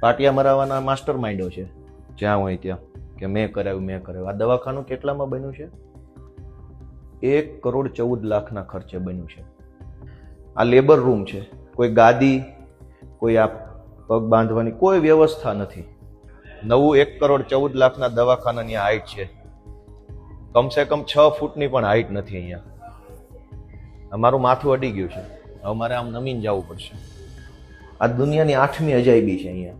પાટિયા મરાવાના master માઇન્ડો છે. જ્યાં હોય ત્યાં. કે મેં કરાવ્યું મેં કરાવ્યું. આ દવાખાનું કેટલામાં બન્યું છે? એક કરોડ ચૌદ લાખના ખર્ચે બન્યું છે. આ લેબર રૂમ છે. કોઈ ગાદી, કોઈ આ પગ બાંધવાની કોઈ વ્યવસ્થા નથી. નવું એક કરોડ ચૌદ લાખના દવાખાનાની હાઈટ છે. કમસે કમ છ ફૂટની પણ હાઈટ નથી અહીંયા. અમારું માથું અડી ગયું છે. હવે મારે આમ નમીન જવું પડશે. આ દુનિયાની આઠમી અજાયબી છે અહીંયા.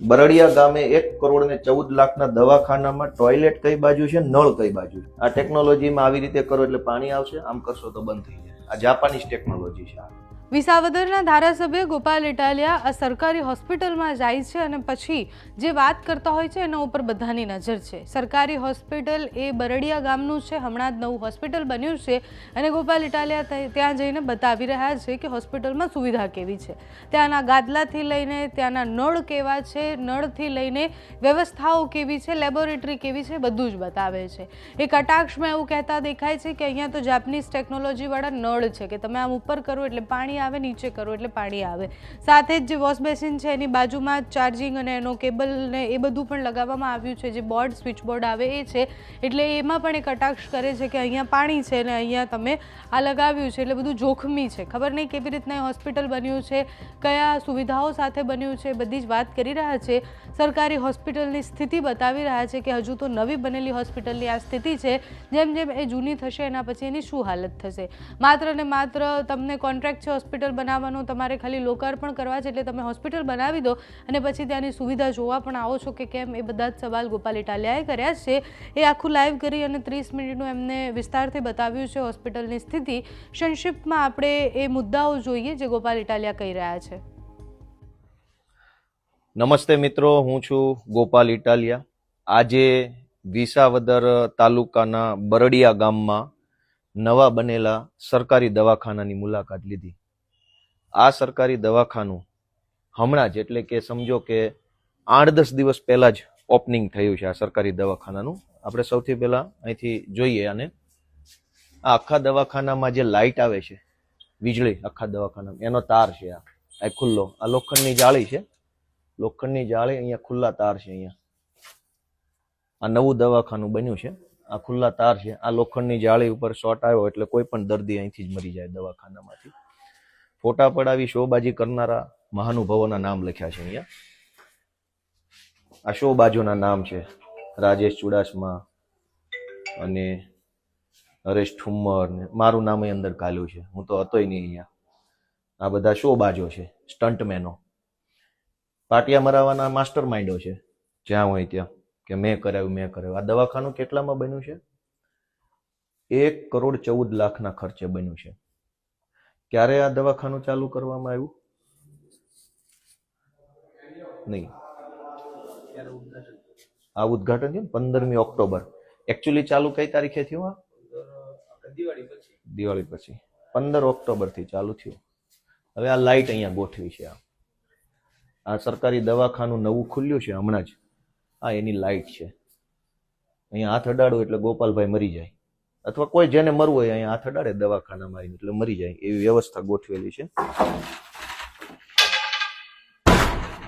બરડિયા ગામે એક કરોડ ને ચૌદ લાખના દવાખાનામાં ટોયલેટ કઈ બાજુ છે, નળ કઈ બાજુ છે? આ ટેકનોલોજીમાં આવી રીતે કરો એટલે પાણી આવશે, આમ કરશો તો બંધ થઈ જાય. આ જાપાનીઝ ટેકનોલોજી છે આ. વિસાવદરના ધારાસભ્ય ગોપાલ ઇટાલિયા આ સરકારી હોસ્પિટલમાં જાય છે અને પછી જે વાત કરતા હોય છે એના ઉપર બધાની નજર છે. સરકારી હોસ્પિટલ એ બરડિયા ગામનું છે. હમણાં જ નવું હોસ્પિટલ બન્યું છે અને ગોપાલ ઇટાલિયા ત્યાં જઈને બતાવી રહ્યા છે કે હોસ્પિટલમાં સુવિધા કેવી છે. ત્યાંના ગાદલાથી લઈને ત્યાંના નળ કેવા છે, નળથી લઈને વ્યવસ્થાઓ કેવી છે, લેબોરેટરી કેવી છે, બધું જ બતાવે છે. એ કટાક્ષમાં એવું કહેતા દેખાય છે કે અહીંયા તો જાપનીઝ ટેકનોલોજીવાળા નળ છે કે તમે આમ ઉપર કરો એટલે પાણી આવે, નીચે કરો એટલે પાણી આવે. સાથે જ જે વોશ બેસિન છે, એની બાજુમાં ચાર્જિંગ અને એનો કેબલ ને એ બધું પણ લગાવવામાં આવ્યું છે. જે બોર્ડ સ્વિચ બોર્ડ આવે એ છે. એટલે એમાં પણ એ કટાક્ષ કરે છે કે અહીંયા પાણી છે ને અહીંયા તમે આ લગાવ્યું છે. એટલે બધું જોખમી છે. ખબર નહીં કેવી રીતના હોસ્પિટલ બન્યું છે, કયા સુવિધાઓ સાથે બન્યું છે, બધી જ વાત કરી રહ્યા છે. સરકારી હોસ્પિટલની સ્થિતિ બતાવી રહ્યા છે કે હજુ તો નવી બનેલી હોસ્પિટલની આ સ્થિતિ છે. જેમ જેમ એ જૂની થશે, એના પછી એની શું હાલત થશે. માત્ર ને માત્ર તમને કોન્ટ્રાક્ટ છે હોસ્પિટલ બનાવવાનો, તમારે ખાલી લોકાર્પણ કરવા છે એટલે તમે હોસ્પિટલ બનાવી દો અને પછી ત્યાંની સુવિધા જોવા પણ આવો છો કે કેમ એ બધા જ સવાલ ગોપાલ ઇટાલિયાએ કર્યા છે. એ આખું લાઈવ કરી અને ત્રીસ મિનિટનું એમને વિસ્તારથી બતાવ્યું છે હોસ્પિટલની સ્થિતિ. સંક્ષિપ્તમાં આપણે એ મુદ્દાઓ જોઈએ જે ગોપાલ ઇટાલિયા કહી રહ્યા છે. નમસ્તે મિત્રો, હું છું ગોપાલ ઇટાલિયા. આજે વિસાવદર તાલુકાના બરડિયા ગામમાં નવા બનેલા સરકારી દવાખાનાની મુલાકાત લીધી. આ સરકારી દવાખાનું હમણાં જ, એટલે કે સમજો કે આઠ દસ દિવસ પહેલા જ ઓપનિંગ થયું છે આ સરકારી દવાખાનાનું. આપણે સૌથી પહેલા અહીંથી જોઈએ અને આ આખા દવાખાનામાં જે લાઇટ આવે છે, વીજળી આખા દવાખાનામાં, એનો તાર છે આ. આ ખુલ્લો. આ લોખંડની જાળી છે. લોખંડની જાળી અહીંયા ખુલ્લા તાર છે અહીંયા. આ નવું દવાખાનું બન્યું છે. આ ખુલ્લા તાર છે. આ લોખંડની જાળી ઉપર શોર્ટ આવ્યો એટલે કોઈ પણ દર્દી અહીંથી જ મરી જાય દવાખાનામાંથી. ફોટા પડાવી શોબાજી કરનારા મહાનુભાવોના નામ લખ્યા છે અહીંયા. આ શોબાજોના નામ છે રાજેશ ચુડાસમા અને હરેશ ઠુમ્મર ને મારું નામ એ અંદર કાલ્યું છે. હું તો હતોય નહીં અહીંયા. આ બધા શોબાજો છે સ્ટન્ટમેનો પાટિયા મરાવાના માસ્ટર માઇન્ડો છે, જ્યાં હોય ત્યાં, કે મેં કરાવ્યું મેં કરાવ્યું. આ દવાખાનું કેટલામાં બન્યું છે? એક કરોડ ચૌદ લાખના ખર્ચે બન્યું છે. ક્યારે આ દવાખાનું ચાલુ કરવામાં આવ્યું? નહીં. આ ઉદ્ઘાટન ને પંદરમી ઓક્ટોબર. એકચ્યુઅલી ચાલુ કઈ તારીખે થયું આ? દિવાળી પછી. દિવાળી પછી પંદર ઓક્ટોબરથી ચાલુ થયું. હવે આ લાઇટ અહીંયા ગોઠવી છે આ. આ સરકારી દવાખાનું નવું ખુલ્યું છે હમણાં જ. આ એની લાઇટ છે. અહીંયા હાથ અડાડો એટલે ગોપાલભાઈ મરી જાય. અથવા કોઈ જેને મરવું હોય અહીંયા હાથ અડાડે દવાખાનામાં આવીને, એટલે મરી જાય, એવી વ્યવસ્થા ગોઠવેલી છે.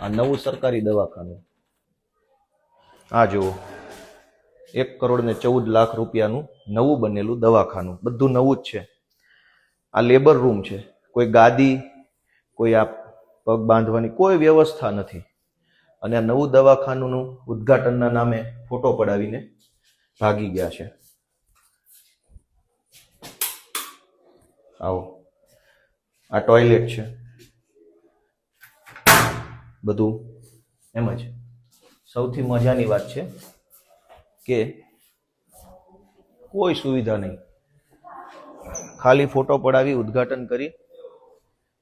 આ નવું સરકારી દવાખાનું. આ જુઓ. એક કરોડ ને ચૌદ લાખ રૂપિયાનું નવું બનેલું દવાખાનું. બધું નવું જ છે. આ લેબર રૂમ છે. કોઈ ગાદી, કોઈ આ પગ બાંધવાની કોઈ વ્યવસ્થા નથી. અને આ નવું દવાખાનું ઉદ્ઘાટનના નામે ફોટો પડાવીને ભાગી ગયા છે. આવો. આ ટોયલેટ છે. બધું એમ જ. સૌથી મજાની વાત છે કે કોઈ સુવિધા નહીં. ખાલી ફોટો પડાવી ઉદ્ઘાટન કરી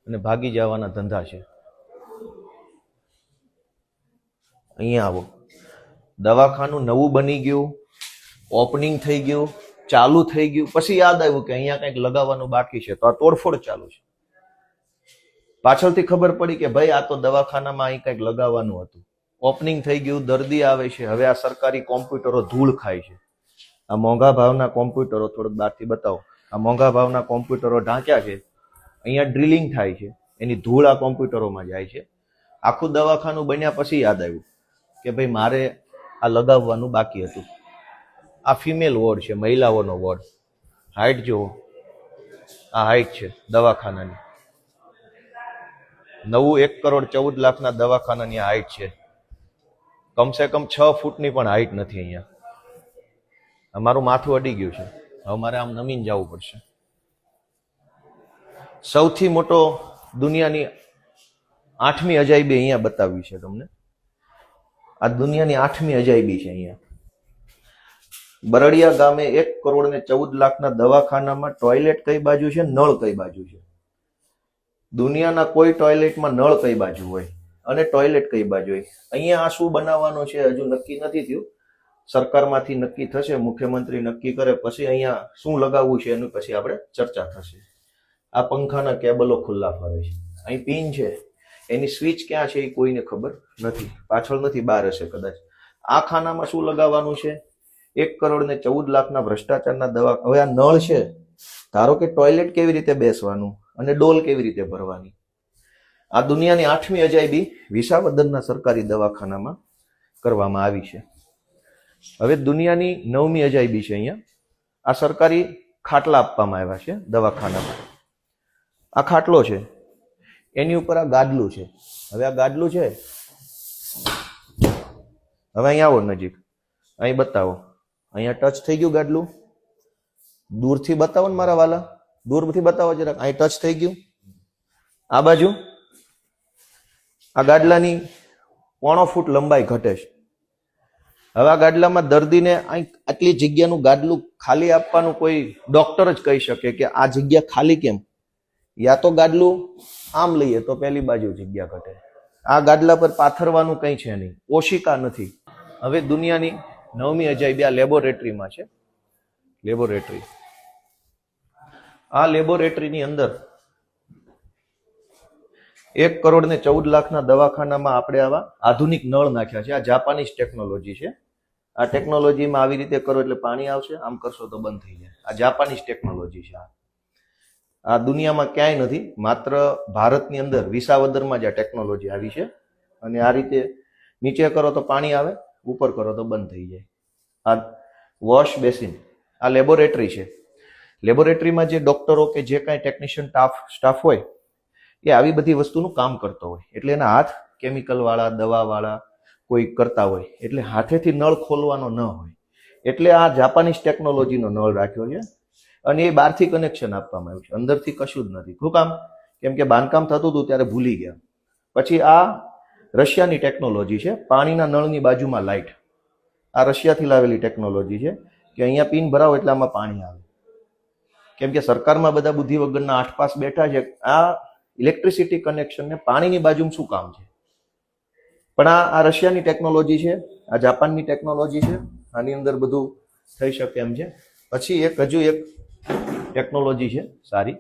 અને ભાગી જવાના ધંધા છે. અહીંયા આવો. દવાખાનું નવું બની ગયું. ઓપનિંગ થઈ ગયું. ચાલુ થઈ ગયું. પછી યાદ આવ્યું કે અહીંયા કંઈક લગાવવાનું બાકી છે. તો આ તોડફોડ ચાલુ છે. પાછળથી ખબર પડી કે ભાઈ, આ તો દવાખાનામાં અહીં કંઈક લગાવવાનું હતું. ઓપનિંગ થઈ ગયું, દર્દી આવે છે. હવે આ સરકારી કોમ્પ્યુટરો ધૂળ ખાય છે. આ મોંઘા ભાવના કોમ્પ્યુટરો થોડુંક બહારથી બતાવો. આ મોંઘા ભાવના કોમ્પ્યુટરો ઢાંક્યા છે. અહીંયા ડ્રિલિંગ થાય છે. એની ધૂળ આ કોમ્પ્યુટરોમાં જાય છે. આખું દવાખાનું બન્યા પછી યાદ આવ્યું કે ભાઈ, મારે આ લગાવવાનું બાકી હતું. આ ફિમેલ વોર્ડ છે, મહિલાઓનો વોર્ડ હાઈટ જુઓ. આ હાઈટ છે, દવાખાનાની. નવું એક કરોડ ચૌદ લાખના દવાખાનાની આ હાઈટ છે. કમસે કમ છ ફૂટની પણ હાઈટ નથી અહીંયા. અમારું માથું અડી ગયું છે. હવે મારે આમ નમીન જવું પડશે. સૌથી મોટો દુનિયાની આઠમી અજાયબી અહીંયા બતાવી છે તમને. આ દુનિયાની આઠમી અજાયબી છે અહીંયા. બરડિયા ગામે એક કરોડ ને ચૌદ લાખના દવાખાનામાં ટોયલેટ કઈ બાજુ છે? નળ કઈ બાજુ છે? દુનિયાના કોઈ ટોયલેટમાં નળ કઈ બાજુ હોય અને ટોયલેટ કઈ બાજુ હોય? અહીંયા આ શું બનાવવાનો છે? હજુ નક્કી નથી થયું. સરકારમાંથી નક્કી થશે, મુખ્યમંત્રી નક્કી કરે, પછી અહીંયા શું લગાવવું છે એનું પછી આપણે ચર્ચા થશે. આ પંખાના કેબલો ખુલ્લા ફરે છે. અહીં પિન છે. એની સ્વિચ ક્યાં છે એ કોઈને ખબર નથી. પાછળ નથી, બહાર હશે કદાચ. આ ખાનામાં શું લગાવવાનું છે? એક કરોડ ને ચૌદ લાખના ભ્રષ્ટાચારના દવા. હવે આ નળ છે. ધારો કે ટોયલેટ કેવી રીતે બેસવાનું અને ડોલ કેવી રીતે ભરવાની? આ દુનિયાની આઠમી અજાયબી વિસાવદનના સરકારી દવાખાનામાં કરવામાં આવી છે. હવે દુનિયાની નવમી અજાયબી છે અહીંયા. આ સરકારી ખાટલા આપવામાં આવ્યા છે દવાખાનામાં. આ ખાટલો છે. એની ઉપર આ ગાદલું છે. હવે આ ગાદલું છે. હવે અહીંયા આવો નજીક. અહીં બતાવો. અહીંયા ટચ થઈ ગયું ગાડલું. દૂરથી બતાવો ને મારા વાલા. દૂરથી બતાવો જરાક. અહીં ટચ થઈ ગયું. આ બાજુ. આ ગાડલાની પોણો ફૂટ લંબાઈ ઘટે છે. હવે આ ગાડલામાં દર્દીને અહીં આટલી જગ્યાનું ગાડલું ખાલી આપવાનું કોઈ ડોક્ટર જ કહી શકે કે આ જગ્યા ખાલી કેમ? યા તો ગાડલું આમ લઈએ તો પહેલી બાજુ જગ્યા ઘટે. આ ગાડલા પર પાથરવાનું કંઈ છે નહીં. ઓશિકા નથી. હવે દુનિયાની નવમી અજાયબી આ લેબોરેટરીમાં છે. લેબોરેટરી. આ લેબોરેટરીની અંદર એક કરોડ ને ચૌદ લાખના દવાખાનામાં આપણે આવા આધુનિક નળ નાખ્યા છે. આ જાપાનીઝ ટેકનોલોજી છે. આ ટેકનોલોજીમાં આવી રીતે કરો એટલે પાણી આવશે, આમ કરશો તો બંધ થઈ જાય. આ જાપાનીઝ ટેકનોલોજી છે આ. આ દુનિયામાં ક્યાંય નથી, માત્ર ભારતની અંદર વિસાવદરમાં જ આ ટેકનોલોજી આવી છે. અને આ રીતે નીચે કરો તો પાણી આવે ઉપર કરો તો બંધ થઈ જાય. આ વોશ બેસિન, આ લેબોરેટરી છે. લેબોરેટરીમાં જે ડોક્ટરો કે જે કાંઈ ટેકનિશિયન સ્ટાફ સ્ટાફ હોય, એ આવી બધી વસ્તુનું કામ કરતો હોય. એટલે એના હાથ કેમિકલવાળા, દવાવાળા કોઈ કરતા હોય. એટલે હાથેથી નળ ખોલવાનો ન હોય. એટલે આ જાપાનીઝ ટેકનોલોજીનો નળ રાખ્યો છે અને એ બહારથી કનેક્શન આપવામાં આવ્યું છે. અંદરથી કશું જ નથી. શું કામ? કેમ કે બાંધકામ થતું હતું ત્યારે ભૂલી ગયા. પછી આ રશિયાની ટેકનોલોજી છે. પાણીના નળની બાજુમાં લાઇટ. આ રશિયાથી લાવેલી ટેકનોલોજી છે કે અહીંયા પિન ભરાવો એટલે આમાં પાણી આવે. કેમ કે સરકારમાં બધા બુદ્ધિ વગરના આઠપાસ બેઠા છે. આ ઇલેક્ટ્રિસિટી કનેક્શનને પાણીની બાજુમાં શું કામ છે? પણ આ આ રશિયાની ટેકનોલોજી છે, આ જાપાનની ટેકનોલોજી છે, આની અંદર બધું થઈ શકે એમ છે. પછી એક, હજુ એક ટેકનોલોજી છે, સારી.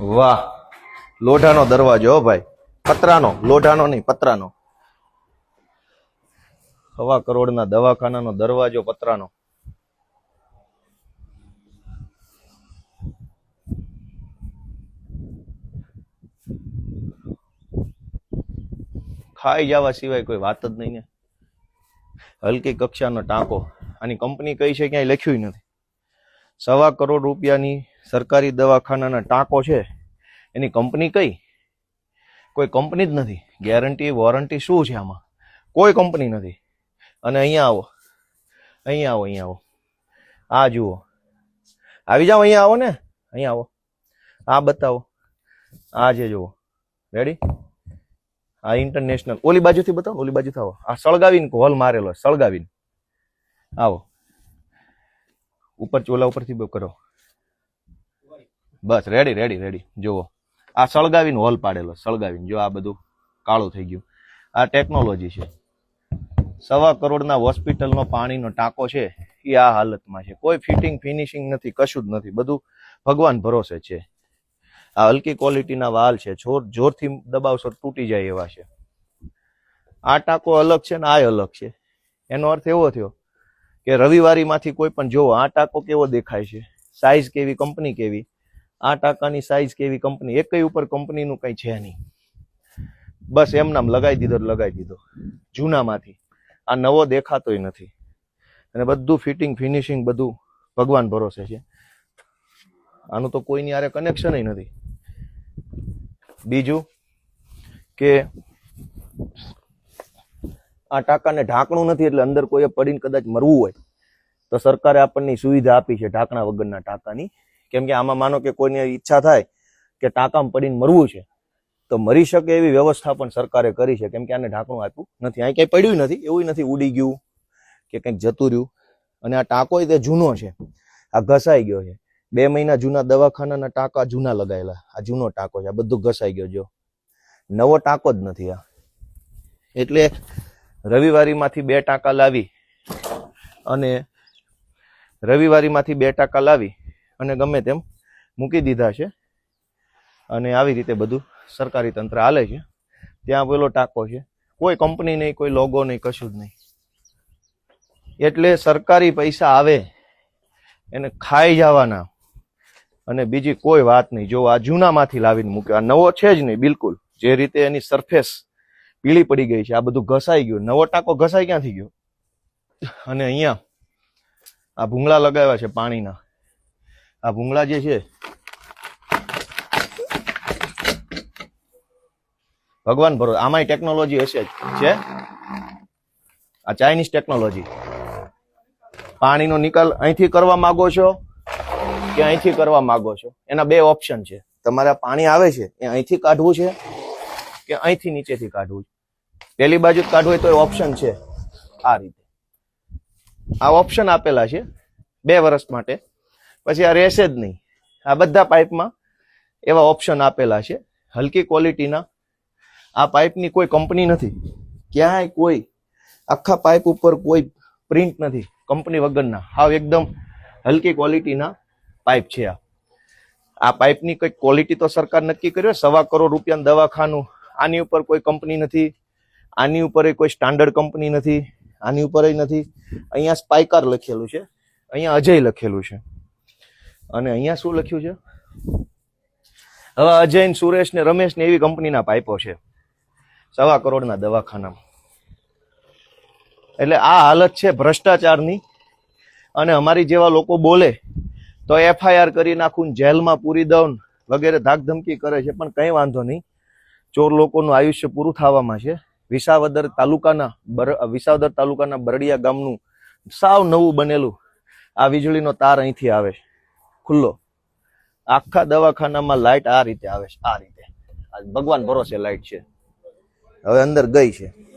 વાહ. લોઢાનો દરવાજો ભાઈ. પતરાનો. લોઢાનો નહીં, પતરાનો. સવા કરોડના દવાખાનાનો દરવાજો, પતરાનો. ખાઈ જવા સિવાય કોઈ વાત જ નહીં ને હલકી કક્ષાનો ટાંકો. આની કંપની કઈ છે ક્યાંય લખ્યું નથી. સવા કરોડ રૂપિયાની સરકારી દવાખાનાના ટાંકો છે. એની કંપની કઈ? કોઈ કંપની જ નથી. ગેરંટી, વોરંટી શું છે આમાં? કોઈ કંપની નથી. અને અહીંયા આવો. અહીંયા આવો અહીંયા આવો. આ જુઓ. આવી જાઓ, અહીંયા આવો ને. અહીંયા આવો. આ બતાવો. આ છે જુઓ. રેડી આ ઇન્ટરનેશનલ ઓલી બાજુથી બતાવો, ઓલી બાજુથી આવો. આ સળગાવીને હોલ મારેલો, સળગાવીને. આવો. ઉપર ચોલા ઉપરથી કરો. બસ રેડી રેડી રેડી જુઓ. આ સળગાવીને હોલ પાડેલો, સળગાવીને. જો આ બધું કાળું થઈ ગયું. આ ટેકનોલોજી છે. સવા કરોડના હોસ્પિટલનો પાણીનો ટાંકો છે, એ આ હાલતમાં છે. કોઈ ફિટિંગ ફિનિશિંગ નથી, કશું જ નથી. બધું ભગવાન ભરોસે છે. આ હલકી ક્વોલિટીના વાલ છે. જોર જોરથી દબાવશો તૂટી જાય એવા છે. આ ટાંકો અલગ છે ને આ અલગ છે. એનો અર્થ એવો થયો કે રવિવારીમાંથી કોઈ પણ જોવો આ ટાંકો કેવો દેખાય છે સાઈઝ કેવી કંપની કેવી, આ ટાંકાની સાઇઝ કેવી કંપની એકય ઉપર કંપનીનું કંઈ છે નહીં. બસ એમ નામ લગાવી દીધો લગાવી દીધો. જૂનામાંથી. આ નવો દેખાતોય નથી. અને બધું ફિટિંગ ફિનિશિંગ બધું ભગવાન ભરોસે છે. આનું તો કોઈની આરે કનેક્શન નથી. બીજું કે આ ટાંકાને ઢાંકણું નથી એટલે અંદર કોઈએ પડીને કદાચ મરવું હોય, તો સરકારે આપણને સુવિધા આપી છે ઢાંકણા વગરના ટાંકાની કેમ કે આમાં માનો કે કોઈને ઈચ્છા થાય કે ટાંકામાં પડીને મરવું છે, તો મરી શકે એવી વ્યવસ્થા પણ સરકારે કરી છે. કેમ કે આને ઢાંકણું આપ્યું નથી. અહીં ક્યાંય પડ્યું નથી, એવું નથી, ઉડી ગયું કે કંઈક જતું રહ્યું. અને આ ટાંકો તે જૂનો છે, આ ઘસાઈ ગયો છે. બે મહિના જૂના દવાખાનાના ટાંકા જૂના લગાયેલા, આ જૂનો ટાંકો છે, આ બધું ઘસાઈ ગયો જો. નવો ટાંકો જ નથી આ. એટલે રવિવારીમાંથી બે ટાંકા લાવી અને રવિવારીમાંથી બે ટાંકા લાવી અને ગમે તેમ મૂકી દીધા છે. અને આવી રીતે બધું સરકારી તંત્ર હાલે છે. ત્યાં પેલો ટાંકો છે. કોઈ કંપની નહીં, કોઈ લોગો નહીં, કશું જ નહીં. એટલે સરકારી પૈસા આવે, એને ખાઈ જવાના. અને બીજી કોઈ વાત નહીં. જો આ જૂનામાંથી લાવીને મૂક્યો. આ નવો છે જ નહીં, બિલકુલ. જે રીતે એની સરફેસ પીળી પડી ગઈ છે. આ બધું ઘસાઈ ગયું. નવો ટાંકો ઘસાઈ ક્યાંથી ગયો? અને અહીંયા આ ભૂંગળા લગાવ્યા છે પાણીના. આ ભૂંગળા જે છે, ભગવાન ભરો આમાંય ટેકનોલોજી હશે છે? આ ચાઇનીઝ ટેકનોલોજી પાણીનો નિકાલ અહીંથી કરવા માંગો છો કે અહીંથી કરવા માંગો છો? એના બે ઓપ્શન છે. તમારે પાણી આવે છે એ અહીંથી કાઢવું છે કે અહીંથી નીચેથી કાઢવું છે? પેલી બાજુ કાઢવું હોય તો એ ઓપ્શન છે. આ રીતે. આ ઓપ્શન આપેલા છે બે વર્ષ માટે. પછી આ રહેશે જ નહીં. આ બધા પાઇપમાં એવા ઓપ્શન આપેલા છે. હલકી ક્વોલિટીના આ પાઇપની કોઈ કંપની નથી. ક્યાંય કોઈ આખા પાઇપ ઉપર કોઈ પ્રિન્ટ નથી. કંપની વગરના. હાવ એકદમ હલકી ક્વોલિટીના પાઇપ છે આ. આ પાઇપની કંઈક ક્વોલિટી તો સરકાર નક્કી કર્યો સવા કરોડ રૂપિયાનું દવાખાનું આની ઉપર કોઈ કંપની નથી. આની ઉપર કોઈ સ્ટાન્ડર્ડ કંપની નથી, આની ઉપર નથી. અહીંયા સ્પાઇકર લખેલું છે, અહીંયા અજય લખેલું છે. અને અહીંયા શું લખ્યું છે? હવે અજય સુરેશ ને રમેશ ને એવી કંપનીના પાઇપો છે. સવા કરોડના દવાખાનામાં. એટલે આ હાલત છે ભ્રષ્ટાચારની. અને અમારી જેવા લોકો બોલે, તો એફઆઈઆર કરી નાખું જેલમાં પૂરી દઉં વગેરે વગેરે ધાકધમકી કરે છે, પણ કંઈ વાંધો નહીં. ચોર લોકોનું આયુષ્ય પૂરું થવામાં છે. વિસાવદર તાલુકાના બર વિસાવદર તાલુકાના બરડિયા ગામનું સાવ નવું બનેલું આ વીજળીનો તાર અહીંથી આવે છે. ખુલ્લો. આખા દવાખાનામાં લાઇટ આ રીતે આવે છે, આ રીતે. ભગવાન ભરોસે લાઇટ છે. હવે અંદર ગઈ છે.